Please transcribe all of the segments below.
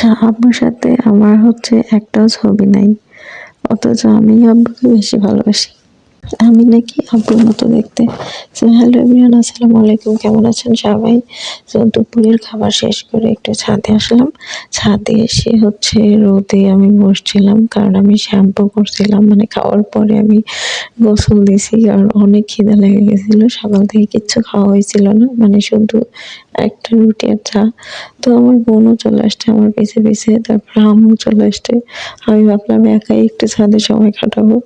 আচ্ছা আব্বুর সাথে আমার হচ্ছে একটাও ছবি নাই। অথচ আমি আব্বুকে বেশি ভালোবাসি। আমি নাকি আব্বুর মতো দেখতে। হ্যালো এভরিওয়ান, আসসালামু আলাইকুম। কেমন আছেন সবাই? তো দুপুরের খাবার শেষ করে একটু ছাদে আসলাম। ছাদে এসে হচ্ছে রোদে আমি বসছিলাম, কারণ আমি শ্যাম্পু করছিলাম। মানে খাওয়ার পরে আমি গোসল দিছি কারণ অনেক খিদে লেগে গেছিল। সকাল থেকে কিচ্ছু খাওয়া হয়েছিল না। মানে শুধু একটা রুটি আর চা তো আমার বোনও চলে আসছে আমার পিছে পিছে, তারপর আম্মু চলে আসছে। আমি ভাবলাম একাই একটু ছাদে সময় কাটাবো,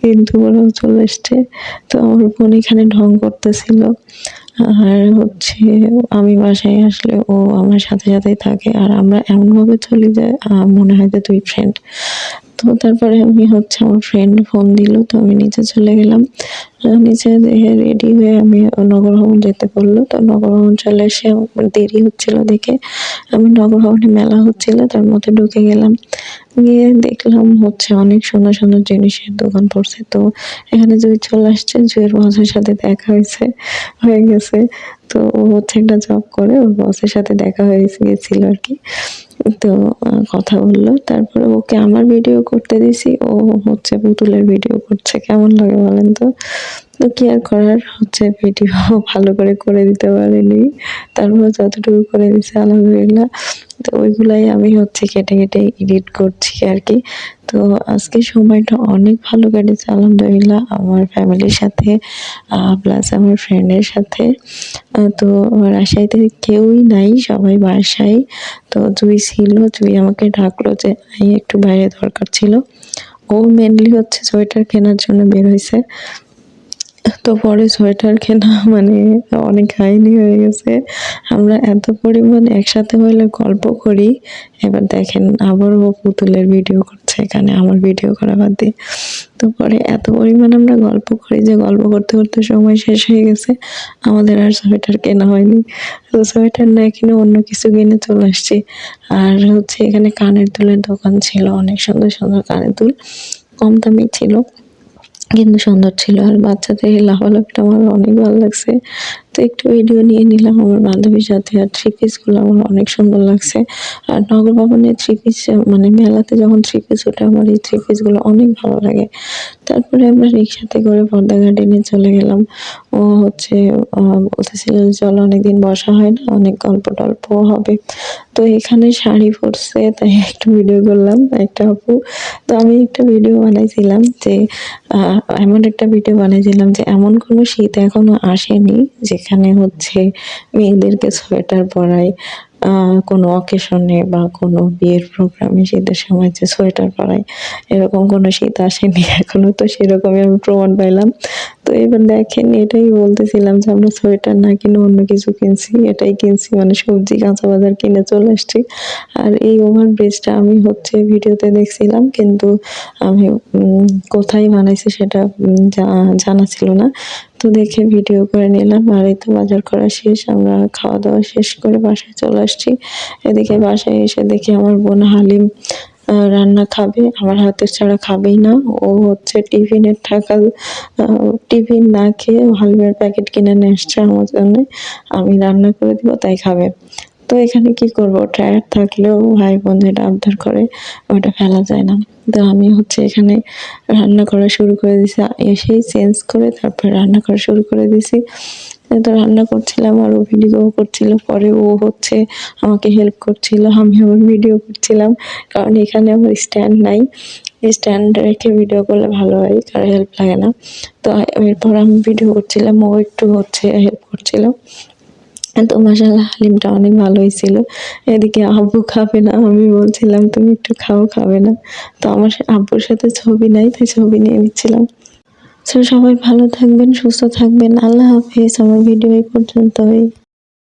কিন্তু ওরাও চলে আসছে। তো আমার বোন এখানে ঢং করতেছিল। আর হচ্ছে আমি বাসায় আসলে ও আমার সাথে সাথেই থাকে আর আমরা এমনভাবে চলে আহ, মনে হয় যে দুই ফ্রেন্ড তো তারপরে আমি হচ্ছে আমার ফ্রেন্ড ফোন দিল তো আমি নিচে চলে গেলাম। নিচে রেডি হয়ে আমি নগর ভবন যেতে বলল। তো নগর ভবন চলে এসে দেরি হচ্ছিল দেখে। আমি নগর ভবনে মেলা হচ্ছিল তার মধ্যে ঢুকে গেলাম। গিয়ে দেখলাম হচ্ছে অনেক সুন্দর সুন্দর জিনিসের দোকান পড়ছে। তো এখানে জুই চলে আসছে জুইয়ের বসের সাথে দেখা হয়েছে, হয়ে গেছে। তো ও হচ্ছে একটা জব করে, ওর বসের সাথে দেখা হয়ে গেছিল আর কি। তো কথা বলল। তারপরে ওকে আমার ভিডিও করতে দিছি, ও হচ্ছে পুতুলের ভিডিও করছে। কেমন লাগে বলেন তো? তো কি আর করার? হচ্ছে ভিডিও ভালো করে করে দিতে পারিনি। তারপর যতটুকু করে দিছে আলহামদুলিল্লাহ। তো ওইগুলাই আমি হচ্ছে কেটে কেটে এডিট করছি আর কি। তো আজকে সময়টা অনেক ভালো কেটেছে, আলহামদুলিল্লাহ, আমার ফ্যামিলির সাথে প্লাস আমার ফ্রেন্ডের সাথে। তো রাজশাহীতে কেউই নাই, সবাই বাসায়। তো জুই ছিল, জুই আমাকে ডাকলো যে একটু বাইরে দরকার ছিল। ও মেনলি হচ্ছে সোয়েটার কেনার জন্য বের হয়েছে। তো পরে সোয়েটার কেনা মানে অনেক কাহিনী হয়ে গেছে। আমরা এত পরিমাণ একসাথে হইলে গল্প করি। এবার দেখেন আবার ও পুতুলের ভিডিও করছে এখানে, আমার ভিডিও করা বাদ দিয়ে। তো পরে এত পরিমাণ আমরা গল্প করি যে গল্প করতে করতে সময় শেষ হয়ে গেছে। আমাদের আর সোয়েটার কেনা হয়নি। তো সোয়েটার না কিনে অন্য কিছু কিনে চলে আসছি। আর হচ্ছে এখানে কানের দুলের দোকান ছিল, অনেক সুন্দর সুন্দর কানের দুল কম দামি ছিল। কিন্তু সুন্দর ছিল। আর বাচ্চাদের লাফালাফিটা আমার অনেক ভালো লাগছে। তো একটু ভিডিও নিয়ে নিলাম আমার বান্ধবীর সাথে। আর থ্রি পিসগুলো আমার অনেক সুন্দর লাগছে। আর নগর ভবনের থ্রি পিস মানে মেলাতে যখন থ্রি পিস ওঠে আমার এই থ্রি পিসগুলো অনেক ভালো লাগে। তারপরে আমরা রিক্সাতে করে পর্দা গার্ডেনে চলে গেলাম। ও হচ্ছে বলতেছিল যে চলো অনেকদিন বসা হয় না, অনেক গল্প টল্প হবে। তো এখানে শাড়ি পরছে, তাই একটু ভিডিও করলাম, একটা আপু। তো আমি একটা ভিডিও বানাইছিলাম যে এমন একটা ভিডিও বানাইছিলাম যে, এমন কোনো শীত এখনও আসেনি যেখানে হচ্ছে মেয়েদেরকে সোয়েটার পরাই কোনো অকেশনে বা কোনো বিয়ের প্রোগ্রামে শীতের সময় যে সোয়েটার পরাই এরকম কোনো শীত আসেনি এখনও, তো সেরকমই আমি প্রমাণ পাইলাম। তো এবার দেখেন, এটাই বলতেছিলাম যে আমরা সোয়েটার না কিনে অন্য কিছু কিনছি, এটাই কিনছি মানে সবজি, কাঁচা বাজার কিনে চলে আসছি। আর এই ওভার ব্রিজটা আমি হচ্ছে ভিডিওতে দেখছিলাম, কিন্তু আমি কোথায় বানাইছি সেটা জানা ছিল না। তো দেখে ভিডিও করে নিলাম, আর এই তো বাজার করা শেষ, আমরা খাওয়া দাওয়া শেষ করে বাসায় চলে আসছি। এদিকে বাসায় এসে দেখি আমার বোন হালিম রান্না খাবে আমার হাতের ছাড়া খাবেই না। ও হচ্ছে টিফিনের আহ, টিফিন না খেয়ে ও হালিমের প্যাকেট কিনে নিয়ে এসছে আমার জন্য। আমি রান্না করে দিব তাই খাবে। তো এখানে কি করব? টায়ার থাকলেও ভাই বোন যেটা আবদার করে ওটা ফেলা যায় না। তো আমি হচ্ছে এখানে রান্না করা শুরু করে দিছি। এসেই চেঞ্জ করে তারপর রান্না করা শুরু করে দিছি। তো রান্না করছিলাম আর ও ভিডিও করছিল। পরে ও হচ্ছে আমাকে হেল্প করছিল, আমি আমার ভিডিও করছিলাম। কারণ এখানে আমার স্ট্যান্ড নাই। স্ট্যান্ড রেখে ভিডিও করলে ভালো হয়, কারও হেল্প লাগে না। তো এরপর আমি ভিডিও করছিলাম, ও একটু হচ্ছে হেল্প করছিল। তো মাসাল্লাহ হালিমটা অনেক ভালো হয়েছিল। এদিকে আব্বু খাবে না, আমি বলছিলাম, তুমি একটু খাও, খাবে না। তো আমার আব্বুর সাথে ছবি নাই, তাই ছবি নিয়ে নিচ্ছিলাম। সবাই ভালো থাকবেন সুস্থ থাকবেন। আল্লাহ হাফিজ আমার ভিডিও এই পর্যন্তই।